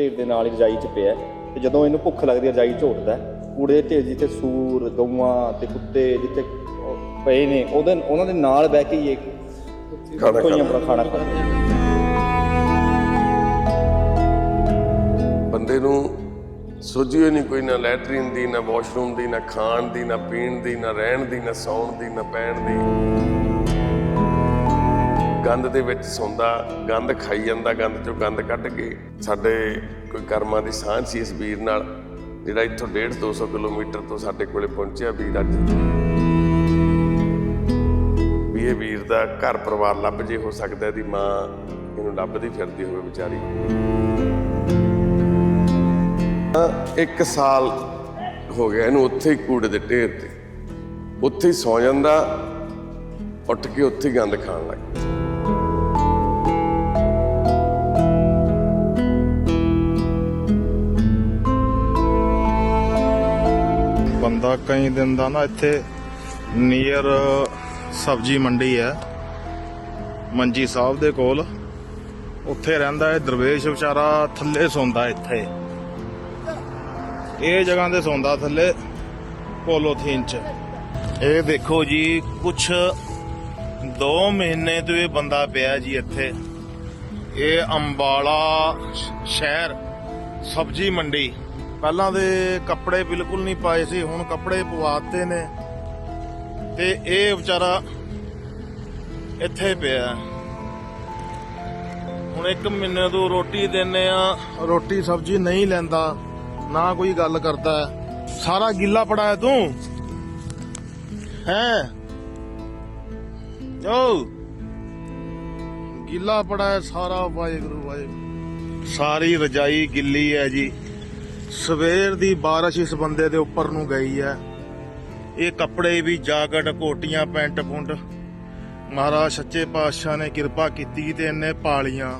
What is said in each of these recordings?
ਢੇਰ ਦੇ ਨਾਲ ਹੀ ਰਜਾਈ 'ਚ ਪਿਆ ਹੈ ਤੇ ਜਦੋਂ ਇਹਨੂੰ ਭੁੱਖ ਲੱਗਦੀ ਹੈ ਰਜਾਈ ਹੈ। ਕੂੜੇ ਦੇ ਢੇਰ ਜਿੱਥੇ ਸੂਰ ਗਊਆਂ ਤੇ ਕੁੱਤੇ ਜਿੱਥੇ ਪਏ ਨੇ ਉਹਦੇ ਉਹਨਾਂ ਦੇ ਨਾਲ ਬਹਿ ਕੇ ਹੀ ਇਹ ਖਾਣਾ ਕੋਈ ਖਾਣਾ ਆਪਣਾ ਖਾਣਾ ਖਾਂਦੇ ਨੇ। ਬੰਦੇ ਨੂੰ ਸੋਝੀ ਹੋਈ ਨਹੀਂ ਕੋਈ ਨਾ ਲੈਟਰੀਨ ਦੀ ਨਾ ਵਾਸ਼ਰੂਮ ਦੀ ਨਾ ਖਾਣ ਦੀ ਨਾ ਪੀਣ ਦੀ ਨਾ ਰਹਿਣ ਦੀ ਨਾ ਸੌਣ ਦੀ ਨਾ ਪੈਣ ਦੀ। ਗੰਦ ਦੇ ਵਿੱਚ ਸੌਂਦਾ ਗੰਦ ਖਾਈ ਜਾਂਦਾ ਗੰਦ ਚੋਂ ਗੰਦ ਕੱਢ ਕੇ ਸਾਡੇ ਕੋਈ ਕਰਮਾਂ ਦੀ ਸਾਂਝ ਸੀ ਇਸ ਵੀਰ ਨਾਲ, ਜਿਹੜਾ ਇੱਥੋਂ 1.5 200 ਕਿਲੋਮੀਟਰ ਤੋਂ ਸਾਡੇ ਕੋਲੇ ਪਹੁੰਚਿਆ ਵੀਰ ਅੱਜ। ਵੀ ਇਹ ਵੀਰ ਦਾ ਘਰ ਪਰਿਵਾਰ ਲੱਭ ਜੇ ਹੋ ਸਕਦਾ, ਇਹਦੀ ਮਾਂ ਇਹਨੂੰ ਲੱਭਦੀ ਫਿਰਦੀ ਹੋਵੇ ਵਿਚਾਰੀ। ਇੱਕ ਸਾਲ ਹੋ ਗਿਆ ਇਹਨੂੰ ਉੱਥੇ ਹੀ ਕੂੜੇ ਦੇ ਢੇਰ ਤੇ। ਉੱਥੇ ਹੀ ਸੌ ਜਾਂਦਾ, ਉੱਠ ਕੇ ਉੱਥੇ ਗੰਦ ਖਾਣ ਲੱਗ ਗਿਆ। ਕਈ ਦਿਨ ਦਾ ਨਾ ਇੱਥੇ ਨੀਅਰ ਸਬਜੀ ਮੰਡੀ ਹੈ, ਮੰਜੀ ਸਾਹਿਬ ਦੇ ਕੋਲ। ਉੱਥੇ ਰਹਿੰਦਾ ਹੈ ਦਰਵੇਸ਼ ਵਿਚਾਰਾ, ਥੱਲੇ ਸੌਂਦਾ ਇੱਥੇ। ਇਹ ਜਗ੍ਹਾ ਤੇ ਸੌਂਦਾ ਥੱਲੇ ਪੋਲੋਥੀਨ ਚ। ਇਹ ਦੇਖੋ ਜੀ, ਕੁਛ 2 ਮਹੀਨੇ ਤੋਂ ਇਹ ਬੰਦਾ ਪਿਆ ਜੀ ਇੱਥੇ। ਇਹ ਅੰਬਾਲਾ ਸ਼ਹਿਰ, ਸਬਜੀ ਮੰਡੀ। ਪਹਿਲਾਂ ਦੇ ਕੱਪੜੇ ਬਿਲਕੁਲ ਨਹੀਂ ਪਾਏ ਸੀ, ਹੁਣ ਕੱਪੜੇ ਪਵਾਤੇ ਨੇ। ਤੇ ਇਹ ਵਿਚਾਰਾ ਇੱਥੇ ਪਿਆ। ਹੁਣ ਇੱਕ ਮਹੀਨੇ ਤੋਂ ਰੋਟੀ ਦਿੰਨੇ ਆ, ਰੋਟੀ ਸਬਜ਼ੀ ਨਹੀਂ ਲੈਂਦਾ, ਨਾ ਕੋਈ ਗੱਲ ਕਰਦਾ। ਸਾਰਾ ਗਿੱਲਾ ਪੜਾ ਤੂੰ? ਹੈ? ਓ! ਗਿੱਲਾ ਪੜਾ ਸਾਰਾ ਵਾਹਿਗੁਰੂ ਵਾਹਿਗੁਰੂ। ਸਾਰੀ ਰਜਾਈ ਗਿੱਲੀ ਹੈ ਜੀ। ਸਵੇਰ ਦੀ ਬਾਰਿਸ਼ ਇਸ ਬੰਦੇ ਦੇ ਉੱਪਰ ਨੂੰ ਗਈ ਹੈ। ਇਹ ਕੱਪੜੇ ਵੀ ਜਾਕਟ ਕੋਟੀਆਂ, ਪੈਂਟ ਪੁੰਟ ਮਹਾਰਾਜ ਸੱਚੇ ਪਾਤਸ਼ਾਹ ਨੇ ਕਿਰਪਾ ਕੀਤੀ ਤੇ ਇਹਨੇ ਪਾਲੀਆਂ।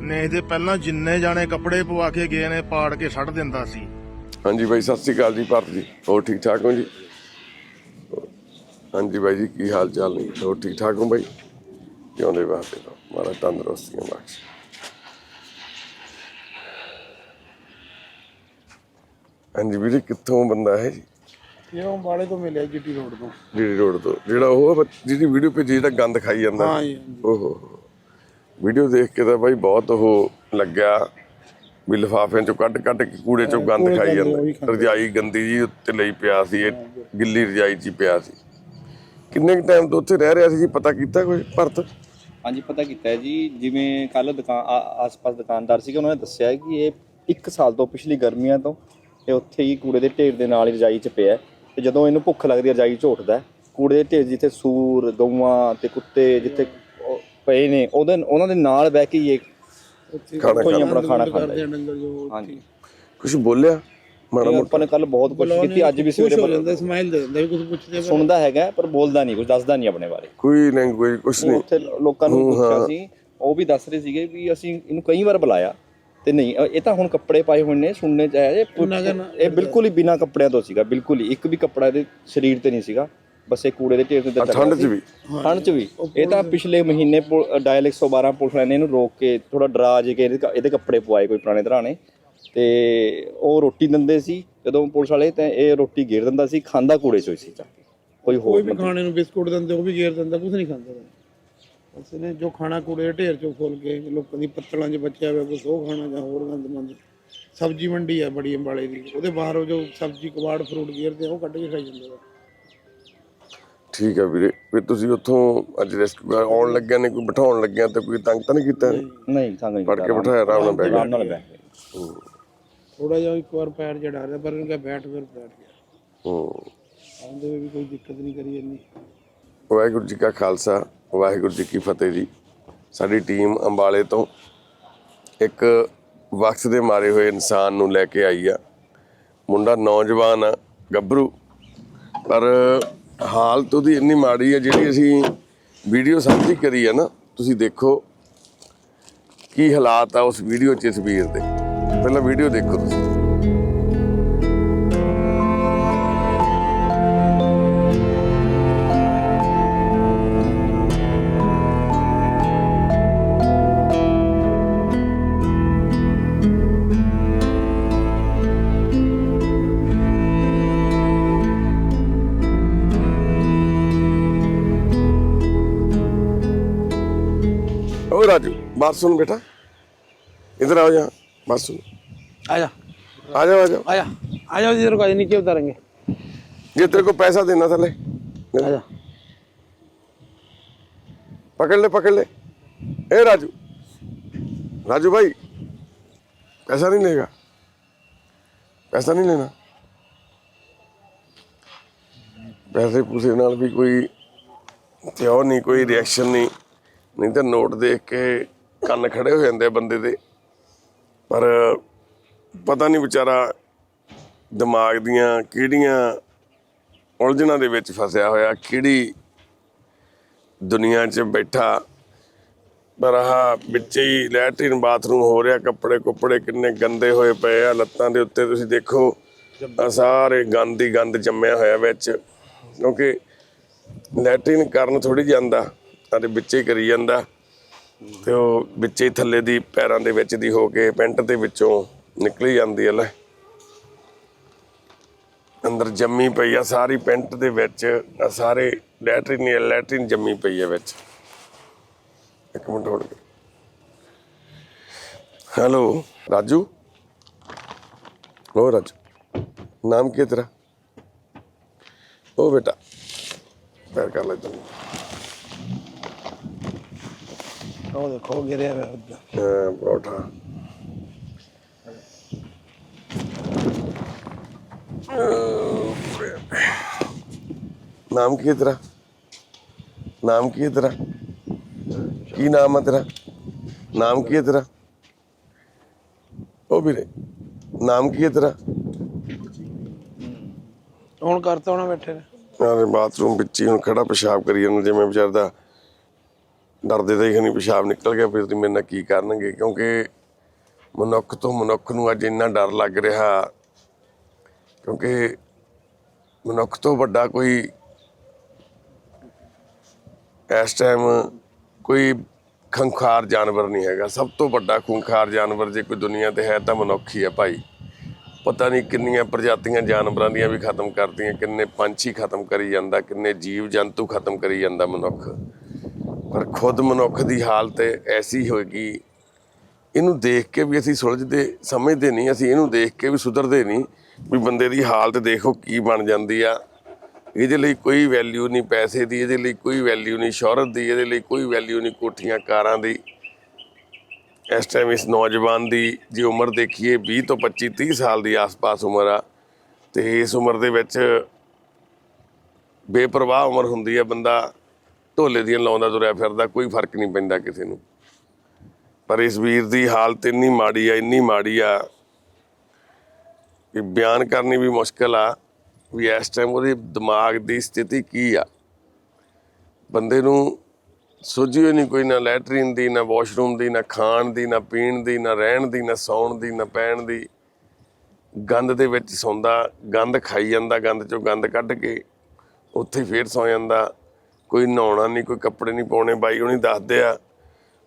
ਨੇ ਇਹਦੇ ਪਹਿਲਾਂ ਜਿੰਨੇ ਜਾਣੇ ਕੱਪੜੇ ਪਵਾ ਕੇ ਗਏ ਨੇ, ਪਾੜ ਕੇ ਛੱਡ ਦਿੰਦਾ ਸੀ। ਹਾਂਜੀ ਬਾਈ ਸਤਿ ਸ੍ਰੀ ਅਕਾਲ ਜੀ, ਭਾਰਤ ਜੀ। ਹੋਰ ਠੀਕ ਠਾਕ ਹੋ ਜੀ? ਹਾਂਜੀ ਬਾਈ ਜੀ, ਕੀ ਹਾਲ ਚਾਲ ਨੇ? ਹੋਰ ਠੀਕ ਠਾਕ ਹੋ ਬਾਈ ਜਿਉਂਦੇ ਵਾਸਤੇ ਰਹੋ? ਤੰਦਰੁਸਤੀਆਂ ਬਖਸ਼ ਹਾਂਜੀ ਵੀਰੇ ਕਿੱਥੋਂ ਬੰਦਾ ਹੈ ਜੀ ਇਹ ਅੰਬਾਲੇ ਤੋਂ ਮਿਲਿਆ ਜੀਟੀ ਰੋਡ ਤੋਂ। ਜਿਹੜੀ ਰੋਡ ਤੋਂ। ਜਿਹੜਾ ਉਹ ਜਿਹਦੀ ਵੀਡੀਓ ਭੇਜੀ ਜਿਹੜਾ ਗੰਦ ਖਾਈ ਜਾਂਦਾ। ਹਾਂ ਜੀ, ਓਹੋ। ਵੀਡੀਓ ਦੇਖ ਕੇ ਤਾਂ ਬਾਈ ਬਹੁਤ ਉਹ ਲੱਗਿਆ ਵੀ ਲਿਫਾਫਿਆਂ ਚੋਂ ਕੱਢ ਕੱਢ ਕੇ ਕੂੜੇ ਚੋਂ ਗੰਦ ਖਾਈ ਜਾਂਦਾ। ਰਜਾਈ ਗੰਦੀ ਜੀ ਉੱਤੇ ਲਈ ਪਿਆ ਸੀ ਇਹ ਗਿੱਲੀ ਰਜਾਈ 'ਚ ਹੀ ਪਿਆ ਸੀ। ਕਿੰਨੇ ਕੁ ਟਾਈਮ ਤੋਂ ਉੱਥੇ ਰਹਿ ਰਿਹਾ ਸੀ ਜੀ? ਪਤਾ ਕੀਤਾ ਕੋਈ ਭਰਤ? ਹਾਂਜੀ ਪਤਾ ਕੀਤਾ ਜੀ। ਜਿਵੇਂ ਕੱਲ ਦੁਕਾਨ ਆਸ-ਪਾਸ ਦੁਕਾਨਦਾਰ ਸੀਗੇ ਉਹਨਾਂ ਨੇ ਦੱਸਿਆ ਕਿ ਇਹ 1 ਸਾਲ ਤੋਂ ਪਿਛਲੀ ਗਰਮੀਆਂ ਤੋਂ ਇਹ ਉੱਥੇ ਹੀ ਕੂੜੇ ਦੇ ਢੇਰ ਦੇ ਨਾਲ ਹੀ ਰਜਾਈ 'ਚ ਪਿਆ ਹੈ। ਤੇ ਜਦੋਂ ਇਹਨੂੰ ਭੁੱਖ ਲੱਗਦੀ ਹੈ ਰਜਾਈ 'ਚ ਉੱਠਦਾ ਹੈ। ਕੂੜੇ ਦੇ ਢੇਰ ਜਿੱਥੇ ਸੂਰ ਗਊਆਂ ਤੇ ਕੁੱਤੇ ਜਿੱਥੇ ਉਹ ਪਏ ਨੇ ਉਹਦੇ ਉਹਨਾਂ ਦੇ ਨਾਲ ਬਹਿ ਕੇ ਹੀ ਇਹ ਖਾਣਾ ਆਪਣਾ ਖਾਣਾ ਖਾਂਦਾ ਕਰਦੇ ਹੈ। ਆ ਡੰਗਰ ਜੋ ਹਾਂਜੀ। ਕੁਝ ਬੋਲਿਆ? ਮਾੜਾ ਇਹ ਮੋਟਾ। ਆਪਾਂ ਨੇ ਕੱਲ ਬਹੁਤ ਕੋਸ਼ਿਸ਼ ਕੀਤੀ ਅੱਜ ਵੀ ਸਵੇਰੇ ਜਾਂਦਾ ਸਮਾਈਲ ਦੇ ਦਿੰਦਾ ਵੀ ਕੁਝ ਪੁੱਛਦੇ ਸੁਣਦਾ ਹੈਗਾ ਪਰ ਬੋਲਦਾ ਨਹੀਂ ਕੁਝ ਦੱਸਦਾ ਨਹੀਂ ਆਪਣੇ ਬਾਰੇ। ਕੋਈ ਲੈਂਗੁਏਜ ਕੁਝ ਨਹੀਂ। ਉੱਥੇ ਲੋਕਾਂ ਨੂੰ ਪੁੱਛਿਆ ਸੀ ਉਹ ਵੀ ਦੱਸ ਰਹੇ ਸੀਗੇ ਵੀ ਅਸੀਂ ਇਹਨੂੰ ਕਈ ਵਾਰ ਬੁਲਾਇਆ। ਤੇ ਨਹੀਂ ਇਹ ਤਾਂ ਹੁਣ ਕੱਪੜੇ ਪਾਏ ਹੋਏ ਨੇ ਸੁਣਨੇ ਚ ਆਇਆ ਇਹ ਬਿਲਕੁਲ ਹੀ ਬਿਨਾ ਕੱਪੜਿਆਂ ਤੋਂ ਸੀਗਾ ਬਿਲਕੁਲ ਹੀ। ਇੱਕ ਵੀ ਕੱਪੜਾ ਇਹਦੇ ਸਰੀਰ ਤੇ ਨਹੀਂ ਸੀਗਾ ਬਸ ਇਹ ਕੂੜੇ ਦੇ ਢੇਰ ਤੇ ਆ ਠੰਡ 'ਚ ਵੀ? ਠੰਡ ਚ ਵੀ। ਇਹ ਤਾਂ ਪਿਛਲੇ ਮਹੀਨੇ ਡਾਇਲ 112 ਪੁਲਿਸ ਵਾਲਿਆਂ ਨੇ ਇਹਨੂੰ ਰੋਕ ਕੇ ਥੋੜਾ ਡਰਾ ਜੇ ਕੇ ਇਹਦੇ ਕੱਪੜੇ ਪਵਾਏ ਕੋਈ ਪੁਰਾਣੇ ਨੇ। ਤੇ ਉਹ ਰੋਟੀ ਦਿੰਦੇ ਸੀ ਜਦੋਂ ਪੁਲਿਸ ਵਾਲੇ ਤੇ ਇਹ ਰੋਟੀ ਗੇਰ ਦਿੰਦਾ ਸੀ ਖਾਂਦਾ ਕੂੜੇ ਚੋਂ ਹੀ ਸੀ ਚੱਕ ਕੋਈ ਕੋਈ ਹੋਰ ਵੀ ਖਾਣੇ ਨੂੰ ਬਿਸਕੁਟ ਦਿੰਦੇ ਉਹ ਵੀ ਗੇਰ ਦਿੰਦਾ ਕੁਝ ਨਹੀਂ ਖਾਂਦਾ। ਬਸ ਇਹਨੇ ਜੋ ਖਾਣਾ ਕੂੜੇ ਢੇਰ ਚੋਂ ਫੁੱਲ ਕੇ ਲੋਕਾਂ ਦੀ ਪੱਤਲਾਂ 'ਚ ਬਚਿਆ ਹੋਇਆ ਕੁਛ ਉਹ ਖਾਣਾ ਜਾਂ ਹੋਰ ਗੰਦ ਮੰਦ ਸਬਜ਼ੀ ਮੰਡੀ ਹੈ ਬੜੀ ਅੰਬਾਲੇ ਦੀ ਉਹਦੇ ਬਾਹਰ ਉਹ ਜੋ ਸਬਜ਼ੀ ਕਬਾੜ ਫਰੂਟ ਗੇਰਦੇ ਆ ਉਹ ਕੱਢ ਕੇ ਖਾਈ ਜਾਂਦੇ ਆ। ਠੀਕ ਹੈ ਵੀਰੇ ਵੀ ਤੁਸੀਂ ਉੱਥੋਂ ਅੱਜ ਰੈਸਕਿਊ ਆਉਣ ਲੱਗਿਆ ਨੇ ਕੋਈ ਬਿਠਾਉਣ ਲੱਗਿਆ ਤੇ ਕੋਈ ਤੰਗ ਤਾਂ ਨਹੀਂ ਕੀਤਾ? ਨਹੀਂ। ਸੰਗ ਨਹੀਂ ਫੜ ਕੇ ਬਿਠਾਇਆ ਆਰਾਮ ਨਾਲ ਬਹਿ ਗਿਆ। ਆਰਾਮ ਨਾਲ ਬੈਠ ਗਏ ਥੋੜਾ ਜਿਹਾ ਇੱਕ ਵਾਰ ਪੈਰ ਜੜਾ ਰਿਹਾ ਪਰ ਉਹਨੇ ਬੈਠ ਫਿਰ ਬੈਠ ਗਿਆ। ਹੂੰ। ਆਉਂਦੇ ਵੀ ਕੋਈ ਦਿੱਕਤ ਨਹੀਂ ਕਰੀ ਇੰਨੀ। ਵਾਹਿਗੁਰੂ ਜੀ ਕਾ ਖਾਲਸਾ। ਵਾਹਿਗੁਰੂ ਜੀ ਕੀ ਫਤਿਹ ਜੀ। ਸਾਡੀ ਟੀਮ ਅੰਬਾਲੇ ਤੋਂ ਇੱਕ ਵਕਤ ਦੇ ਮਾਰੇ ਹੋਏ ਇਨਸਾਨ ਨੂੰ ਲੈ ਕੇ ਆਈ ਆ। ਮੁੰਡਾ ਨੌਜਵਾਨ ਆ, ਗੱਭਰੂ। ਪਰ ਹਾਲਤ ਉਹਦੀ ਇੰਨੀ ਮਾੜੀ ਆ, ਜਿਹੜੀ ਅਸੀਂ ਵੀਡੀਓ ਸਾਂਝੀ ਕਰੀ ਆ ਨਾ, ਤੁਸੀਂ ਦੇਖੋ ਕੀ ਹਾਲਾਤ ਆ ਉਸ ਵੀਡੀਓ 'ਚ ਇਸ ਵੀਰ ਦੇ। ਪਹਿਲਾਂ ਵੀਡੀਓ ਦੇਖੋ ਤੁਸੀਂ। बात सुन बेटा। इधर आओ यहाँ बात सुन। आ जा आ जाओ आ जाओ। आ जा इधर को आज नीचे उतारेंगे। ये तेरे को पैसा देना था ले। आ जा पकड़ ले पकड़ ले। ए राजू। राजू भाई पैसा नहीं लेगा? पैसा नहीं लेना? पैसे ਪੂਸੇ ਨਾਲ भी कोई ਤੇ नहीं कोई रिएक्शन नहीं। नहीं तो नोट देख के ਕੰਨ ਖੜੇ ਹੋ ਜਾਂਦੇ ਆ ਬੰਦੇ ਦੇ। ਪਰ ਪਤਾ ਨਹੀਂ ਵਿਚਾਰਾ ਦਿਮਾਗ ਦੀਆਂ ਕਿਹੜੀਆਂ ਉਲਝਣਾਂ ਦੇ ਵਿੱਚ ਫਸਿਆ ਹੋਇਆ, ਕਿਹੜੀ ਦੁਨੀਆ 'ਚ ਬੈਠਾ। ਪਰ ਆਹ ਵਿੱਚ ਹੀ ਲੈਟਰਿਨ ਬਾਥਰੂਮ ਹੋ ਰਿਹਾ, ਕੱਪੜੇ ਕੁੱਪੜੇ ਕਿੰਨੇ ਗੰਦੇ ਹੋਏ ਪਏ ਆ, ਲੱਤਾਂ ਦੇ ਉੱਤੇ ਤੁਸੀਂ ਦੇਖੋ, ਆਹ ਸਾਰੇ ਗੰਦ ਹੀ ਗੰਦ ਜੰਮਿਆ ਹੋਇਆ ਵਿੱਚ। ਕਿਉਂਕਿ ਲੈਟਰਿਨ ਕਰਨ ਥੋੜੀ ਜਾਂਦਾ ਅਤੇ ਵਿੱਚ ਹੀ ਕਰੀ ਜਾਂਦਾ। ਤੇ ਉਹ ਵਿੱਚੇ ਹੀ ਥੱਲੇ ਦੀ ਪੈਰਾਂ ਦੇ ਵਿੱਚ ਦੀ ਹੋ ਕੇ ਪੈਂਟ ਦੇ ਵਿੱਚੋਂ ਨਿਕਲੀ ਜਾਂਦੀ ਹੈ ਲੈ। ਅੰਦਰ ਜੰਮੀ ਪਈ ਆ ਸਾਰੀ ਪੈਂਟ ਦੇ ਵਿੱਚ ਆਹ ਸਾਰੇ ਲੈਟਰਿਨ ਹੀ ਆ, ਲੈਟਰਿਨ ਜੰਮੀ ਪਈ ਹੈ ਵਿੱਚ। ਇੱਕ ਮਿੰਟ ਹੋੜ ਹੈਲੋ ਰਾਜੂ? ਹੋ ਰਾਜੂ ਨਾਮ ਕੀ ਹੈ ਤੇਰਾ? ਉਹ ਬੇਟਾ ਪੈਰ ਕਰ ਲੈ ਤੂੰ ਉਹ ਦੇਖੋ ਗਿਰਿਆ ਹੋਇਆ ਉੱਧਰ ਹਾਂ, ਪਰੌਠਾ ਨਾਮ ਕੀ ਹੈ ਤੇਰਾ ਨਾਮ ਕੀ ਹੈ ਤੇਰਾ ਕੀ ਨਾਮ ਹੈ ਤੇਰਾ ਨਾਮ ਕੀ ਹੈ ਤੇਰਾ ਉਹ ਵੀਰੇ ਨਾਮ ਕੀ ਹੈ ਤੇਰਾ ਹੁਣ ਕਰਤਾ ਹੋਣਾ ਬੈਠੇ ਨੇ ਨਾਲੇ ਬਾਥਰੂਮ ਵਿੱਚ ਹੀ ਹੁਣ ਖੜਾ ਪਿਸ਼ਾਬ ਕਰੀ ਜਾਂਦਾ ਜਿਵੇਂ ਵਿਚਾਰ ਦਾ ਡਰਦੇ ਤਾਂ ਹੀ ਨਹੀਂ ਪਿਸ਼ਾਬ ਨਿਕਲ ਗਿਆ, ਫਿਰ ਤੇ ਮੇਰੇ ਨਾਲ ਕੀ ਕਰਨਗੇ? ਕਿਉਂਕਿ ਮਨੁੱਖ ਤੋਂ ਮਨੁੱਖ ਨੂੰ ਅੱਜ ਇੰਨਾ ਡਰ ਲੱਗ ਰਿਹਾ, ਕਿਉਂਕਿ ਮਨੁੱਖ ਤੋਂ ਵੱਡਾ ਕੋਈ ਇਸ ਟਾਈਮ ਕੋਈ ਖੰਖਾਰ ਜਾਨਵਰ ਨਹੀਂ ਹੈਗਾ। ਸਭ ਤੋਂ ਵੱਡਾ ਖੁੰਖਾਰ ਜਾਨਵਰ ਜੇ ਕੋਈ ਦੁਨੀਆ ਤੇ ਹੈ ਤਾਂ ਮਨੁੱਖ ਹੀ ਹੈ ਭਾਈ। ਪਤਾ ਨਹੀਂ ਕਿੰਨੀਆਂ ਪ੍ਰਜਾਤੀਆਂ ਜਾਨਵਰਾਂ ਦੀਆਂ ਵੀ ਖਤਮ ਕਰਦੀਆਂ ਕਿੰਨੇ ਪੰਛੀ ਖਤਮ ਕਰੀ ਜਾਂਦਾ, ਕਿੰਨੇ ਜੀਵ ਜੰਤੂ ਖਤਮ ਕਰੀ ਜਾਂਦਾ ਮਨੁੱਖ। ਪਰ ਖੁਦ ਮਨੁੱਖ ਦੀ ਹਾਲਤ ਐਸੀ ਹੋਏਗੀ, ਇਹਨੂੰ ਦੇਖ ਕੇ ਵੀ ਅਸੀਂ ਸੁਲਝਦੇ, ਸਮਝਦੇ ਨਹੀਂ, ਅਸੀਂ ਇਹਨੂੰ ਦੇਖ ਕੇ ਵੀ ਸੁਧਰਦੇ ਨਹੀਂ ਵੀ ਬੰਦੇ ਦੀ ਹਾਲਤ ਦੇਖੋ ਕੀ ਬਣ ਜਾਂਦੀ ਆ। ਇਹਦੇ ਲਈ ਕੋਈ ਵੈਲਿਊ ਨਹੀਂ ਪੈਸੇ ਦੀ, ਇਹਦੇ ਲਈ ਕੋਈ ਵੈਲਿਊ ਨਹੀਂ ਸ਼ੋਹਰਤ ਦੀ, ਇਹਦੇ ਲਈ ਕੋਈ ਵੈਲਿਊ ਨਹੀਂ ਕੋਠੀਆਂ, ਕਾਰਾਂ ਦੀ। ਇਸ ਟਾਈਮ ਇਸ ਨੌਜਵਾਨ ਦੀ ਜੇ ਉਮਰ ਦੇਖੀਏ 20 ਤੋਂ 25 30 ਸਾਲ ਦੀ ਆਸ-ਪਾਸ ਉਮਰ ਆ, ਤੇ ਇਸ ਉਮਰ ਦੇ ਵਿੱਚ ਬੇਪਰਵਾਹ ਉਮਰ ਹੁੰਦੀ ਆ ਬੰਦਾ। ਢੋਲੇ ਦੀਆਂ ਲਾਉਂਦਾ ਤੁਰਿਆ ਫਿਰਦਾ, ਕੋਈ ਫ਼ਰਕ ਨਹੀਂ ਪੈਂਦਾ ਕਿਸੇ ਨੂੰ। ਪਰ ਇਸ ਵੀਰ ਦੀ ਹਾਲਤ ਇੰਨੀ ਮਾੜੀ ਆ, ਇੰਨੀ ਮਾੜੀ ਆ ਕਿ ਬਿਆਨ ਕਰਨੀ ਵੀ ਮੁਸ਼ਕਲ ਆ ਵੀ ਇਸ ਟਾਈਮ ਉਹਦੇ ਦਿਮਾਗ ਦੀ ਸਥਿਤੀ ਕੀ ਆ। ਬੰਦੇ ਨੂੰ ਸੋਝੀ ਹੋਈ ਨਹੀਂ ਕੋਈ, ਨਾ ਲੈਟਰੀਨ ਦੀ, ਨਾ ਵਾਸ਼ਰੂਮ ਦੀ, ਨਾ ਖਾਣ ਦੀ, ਨਾ ਪੀਣ ਦੀ, ਨਾ ਰਹਿਣ ਦੀ, ਨਾ ਸੌਣ ਦੀ, ਨਾ ਪੈਣ ਦੀ। ਗੰਦ ਦੇ ਵਿੱਚ ਸੌਂਦਾ, ਗੰਦ ਖਾਈ ਜਾਂਦਾ, ਗੰਦ ਚੋਂ ਗੰਦ ਕੱਢ ਕੇ ਉੱਥੇ ਹੀ ਫੇਰ ਸੌ ਜਾਂਦਾ। ਕੋਈ ਨਹਾਉਣਾ ਨਹੀਂ, ਕੋਈ ਕੱਪੜੇ ਨਹੀਂ ਪਾਉਣੇ, ਬਾਈ ਉਹਨੀ ਦੱਸਦੇ ਆ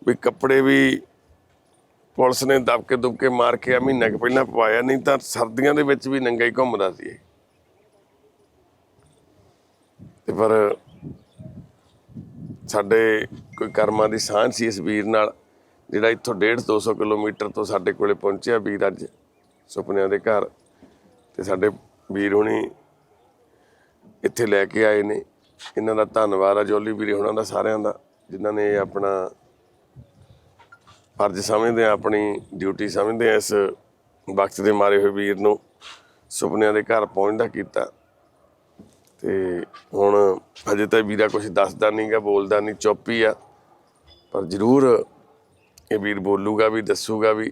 ਵੀ ਕੱਪੜੇ ਵੀ ਪੁਲਿਸ ਨੇ ਦਬ ਦੁਬਕੇ ਮਾਰ ਕੇ ਆ, ਮਹੀਨਾ ਕੁ ਪਹਿਲਾਂ ਪਵਾਇਆ ਨਹੀਂ ਤਾਂ ਸਰਦੀਆਂ ਦੇ ਵਿੱਚ ਵੀ ਨੰਗਾ ਹੀ ਘੁੰਮਦਾ ਸੀ ਇਹ। ਤੇ ਪਰ ਸਾਡੇ ਕੋਈ ਕਰਮਾਂ ਦੀ ਸਾਂਝ ਸੀ ਇਸ ਵੀਰ ਨਾਲ, ਜਿਹੜਾ ਇੱਥੋਂ 1.5 200 ਕਿਲੋਮੀਟਰ ਤੋਂ ਸਾਡੇ ਕੋਲੇ ਪਹੁੰਚਿਆ ਵੀਰ ਅੱਜ ਸੁਪਨਿਆਂ ਦੇ ਘਰ। ਤੇ ਸਾਡੇ ਵੀਰ ਹੁਣੀ ਇੱਥੇ ਲੈ ਕੇ ਆਏ ਨੇ। ਇਹਨਾਂ ਦਾ ਧੰਨਵਾਦ ਆ ਜੋਲੀ ਵੀਰੇ ਹੁਣਾਂ ਦਾ ਸਾਰਿਆਂ ਦਾ, ਜਿਨ੍ਹਾਂ ਨੇ ਆਪਣਾ ਫਰਜ਼ ਸਮਝਦੇ ਆ, ਆਪਣੀ ਡਿਊਟੀ ਸਮਝਦੇ ਆ ਇਸ ਵਕਤ ਦੇ ਮਾਰੇ ਹੋਏ ਵੀਰ ਨੂੰ ਸੁਪਨਿਆਂ ਦੇ ਘਰ ਪਹੁੰਚਦਾ ਕੀਤਾ। ਤੇ ਹੁਣ ਅਜੇ ਤਾਂ ਵੀਰਾ ਕੁਝ ਦੱਸਦਾ ਨਹੀਂਗਾ ਬੋਲਦਾ ਨਹੀਂ ਚੁੱਪ ਹੀ ਆ। ਪਰ ਜ਼ਰੂਰ ਇਹ ਵੀਰ ਬੋਲੂਗਾ ਵੀ, ਦੱਸੂਗਾ ਵੀ।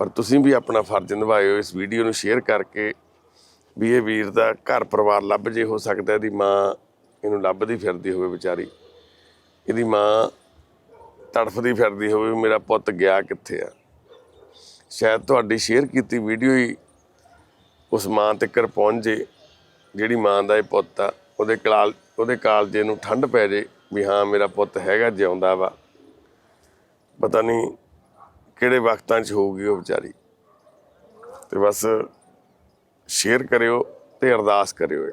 ਪਰ ਤੁਸੀਂ ਵੀ ਆਪਣਾ ਫਰਜ਼ ਨਿਭਾਇਓ, ਇਸ ਵੀਡੀਓ ਨੂੰ ਸ਼ੇਅਰ ਕਰਕੇ ਵੀ ਇਹ ਵੀਰ ਦਾ ਘਰ ਪਰਿਵਾਰ ਲੱਭ ਜੇ ਹੋ ਸਕਦਾ, ਇਹਦੀ ਮਾਂ ਇਹਨੂੰ ਲੱਭਦੀ ਫਿਰਦੀ ਹੋਵੇ ਵਿਚਾਰੀ। ਇਹਦੀ ਮਾਂ ਤੜਫਦੀ ਫਿਰਦੀ ਹੋਵੇ ਵੀ ਮੇਰਾ ਪੁੱਤ ਗਿਆ ਕਿੱਥੇ ਆ। ਸ਼ਾਇਦ ਤੁਹਾਡੀ ਸ਼ੇਅਰ ਕੀਤੀ ਵੀਡੀਓ ਹੀ ਉਸ ਮਾਂ ਤੱਕ ਪਹੁੰਚ ਜੇ ਜਿਹੜੀ ਮਾਂ ਦਾ ਇਹ ਪੁੱਤ ਆ। ਉਹਦੇ ਕਾਲ ਉਹਦੇ ਕਾਲਜੇ ਨੂੰ ਠੰਡ ਪੈ ਜੇ ਵੀ ਹਾਂ, ਮੇਰਾ ਪੁੱਤ ਹੈਗਾ, ਜਿਉਂਦਾ ਵਾ। ਪਤਾ ਨਹੀਂ ਕਿਹੜੇ ਵਕਤਾਂ 'ਚ ਹੋਊਗੀ ਉਹ ਵਿਚਾਰੀ। ਤੇ ਬਸ ਸ਼ੇਅਰ ਕਰਿਓ ਤੇ ਅਰਦਾਸ ਕਰਿਓ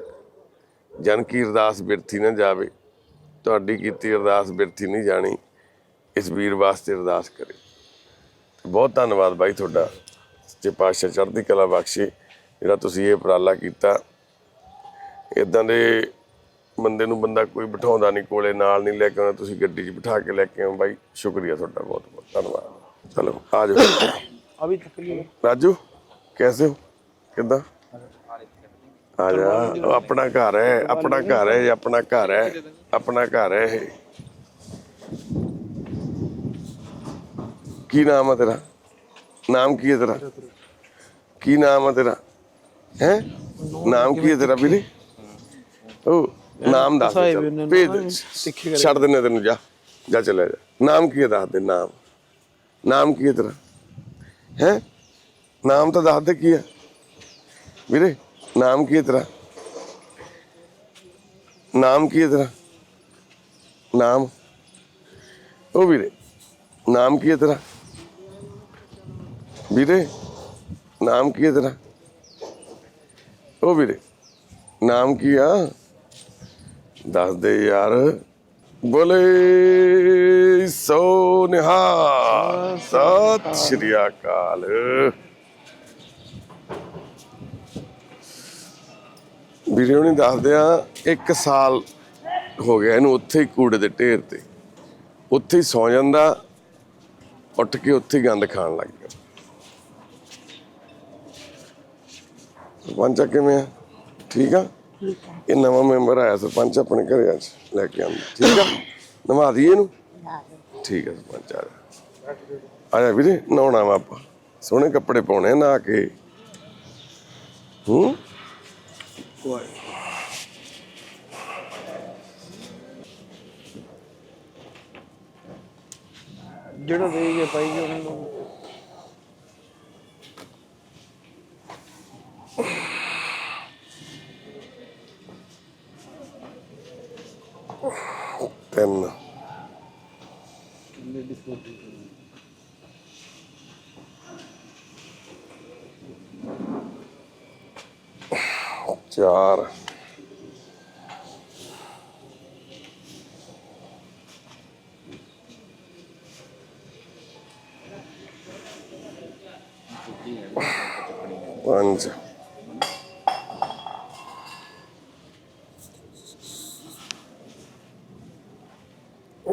ਜਨ ਕੀ ਅਰਦਾਸ ਬਿਰਥੀ ਨਾ ਜਾਵੇ ਤੁਹਾਡੀ ਕੀਤੀ ਅਰਦਾਸ ਬਿਰਥੀ ਨਹੀਂ ਜਾਣੀ ਇਸ ਵੀਰ ਵਾਸਤੇ ਅਰਦਾਸ ਕਰੇ। ਬਹੁਤ ਧੰਨਵਾਦ ਬਾਈ ਤੁਹਾਡਾ ਜੇ ਪਾਤਸ਼ਾਹ ਚੜ੍ਹਦੀ ਕਲਾ ਬਖਸ਼ੇ ਜਿਹੜਾ ਤੁਸੀਂ ਇਹ ਉਪਰਾਲਾ ਕੀਤਾ। ਇਦਾਂ ਦੇ ਬੰਦੇ ਨੂੰ ਬੰਦਾ ਕੋਈ ਬਿਠਾਉਂਦਾ ਨਹੀਂ ਕੋਲੇ ਨਾਲ ਨਹੀਂ ਲੈ ਕੇ ਆਉਂਦਾ ਤੁਸੀਂ ਗੱਡੀ 'ਚ ਬਿਠਾ ਕੇ ਲੈ ਕੇ ਆਓ ਬਾਈ। ਸ਼ੁਕਰੀਆ ਤੁਹਾਡਾ ਬਹੁਤ ਬਹੁਤ ਧੰਨਵਾਦ। ਚਲੋ ਆ ਜਾਓ। ਅਭੀ ਤਕਰੀਬਨ ਰਾਜੂ ਕੈਸੇ ਹੋ? ਕਿੱਦਾਂ? ਆ ਜਾ ਉਹ ਆਪਣਾ ਘਰ ਹੈ ਆਪਣਾ ਘਰ ਹੈ ਇਹ ਆਪਣਾ ਘਰ ਹੈ ਆਪਣਾ ਘਰ ਹੈ ਇਹ। ਕੀ ਨਾਮ ਹੈ ਤੇਰਾ? ਨਾਮ ਕੀ ਹੈ ਤੇਰਾ? ਕੀ ਨਾਮ ਹੈ ਤੇਰਾ? ਹੈ? ਨਾਮ ਕੀ ਹੈ ਤੇਰਾ ਵੀਰੇ? ਉਹ ਨਾਮ ਦੱਸ ਦੇ। ਭੇਜ ਦੇ। ਛੱਡ ਦਿੰਨੇ ਤੈਨੂੰ ਜਾ ਜਾ ਚਲੇ ਜਾ। ਨਾਮ ਕੀ ਹੈ ਦੱਸ ਦੇ ਨਾਮ। ਨਾਮ ਕੀ ਹੈ ਤੇਰਾ? ਹੈ? ਨਾਮ ਤਾਂ ਦੱਸ ਦੇ ਕੀ ਹੈ? ਵੀਰੇ ਨਾਮ ਕੀ ਹੈ ਤੇਰਾ ਨਾਮ ਕੀ ਹੈ ਤੇਰਾ ਨਾਮ ਉਹ ਵੀਰੇ ਨਾਮ ਕੀ ਹੈ ਤੇਰਾ ਵੀਰੇ ਨਾਮ ਕੀ ਹੈ ਤੇਰਾ ਉਹ ਵੀਰੇ ਨਾਮ ਕੀ ਆ ਦੱਸ ਦੇ ਯਾਰ ਬੋਲੇ ਸੋ ਨਿਹਾਲ ਸਤਿ ਸ਼੍ਰੀ ਅਕਾਲ ਵੀਰੇ ਉਹਨੇ ਦੱਸਦੇ ਆ ਇੱਕ ਸਾਲ ਹੋ ਗਿਆ ਇਹਨੂੰ ਉੱਥੇ ਹੀ ਕੂੜੇ ਦੇ ਢੇਰ ਤੇ। ਉੱਥੇ ਹੀ ਸੌ ਜਾਂਦਾ ਉੱਠ ਕੇ ਉੱਥੇ ਗੰਦ ਖਾਣ ਲੱਗ ਗਿਆ। ਸਰਪੰਚ ਕਿਵੇਂ ਆ? ਠੀਕ ਆ? ਇਹ ਨਵਾਂ ਮੈਂਬਰ ਆਇਆ ਸਰਪੰਚ ਆਪਣੇ ਘਰੇ ਅੱਜ ਲੈ ਕੇ ਆਂਦਾ ਠੀਕ ਆ? ਨਵਾ ਦਈਏ ਇਹਨੂੰ? ਠੀਕ ਆ ਸਰਪੰਚ ਆ ਜਾ। ਆ ਜਾ ਵੀਰੇ ਨਹਾਉਣਾ ਵਾ ਆਪਾਂ। ਸੋਹਣੇ ਕੱਪੜੇ ਪਾਉਣੇ ਆ ਨਹਾ ਕੇ। ਹੂੰ? ਜਿਹੜਾ ਦੇ ਗਏ ਪਾਈ ਗਏ ਉਹਨਾਂ। ਨੂੰ ਚਾਰ ਪੰਜ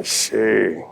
ਛੇ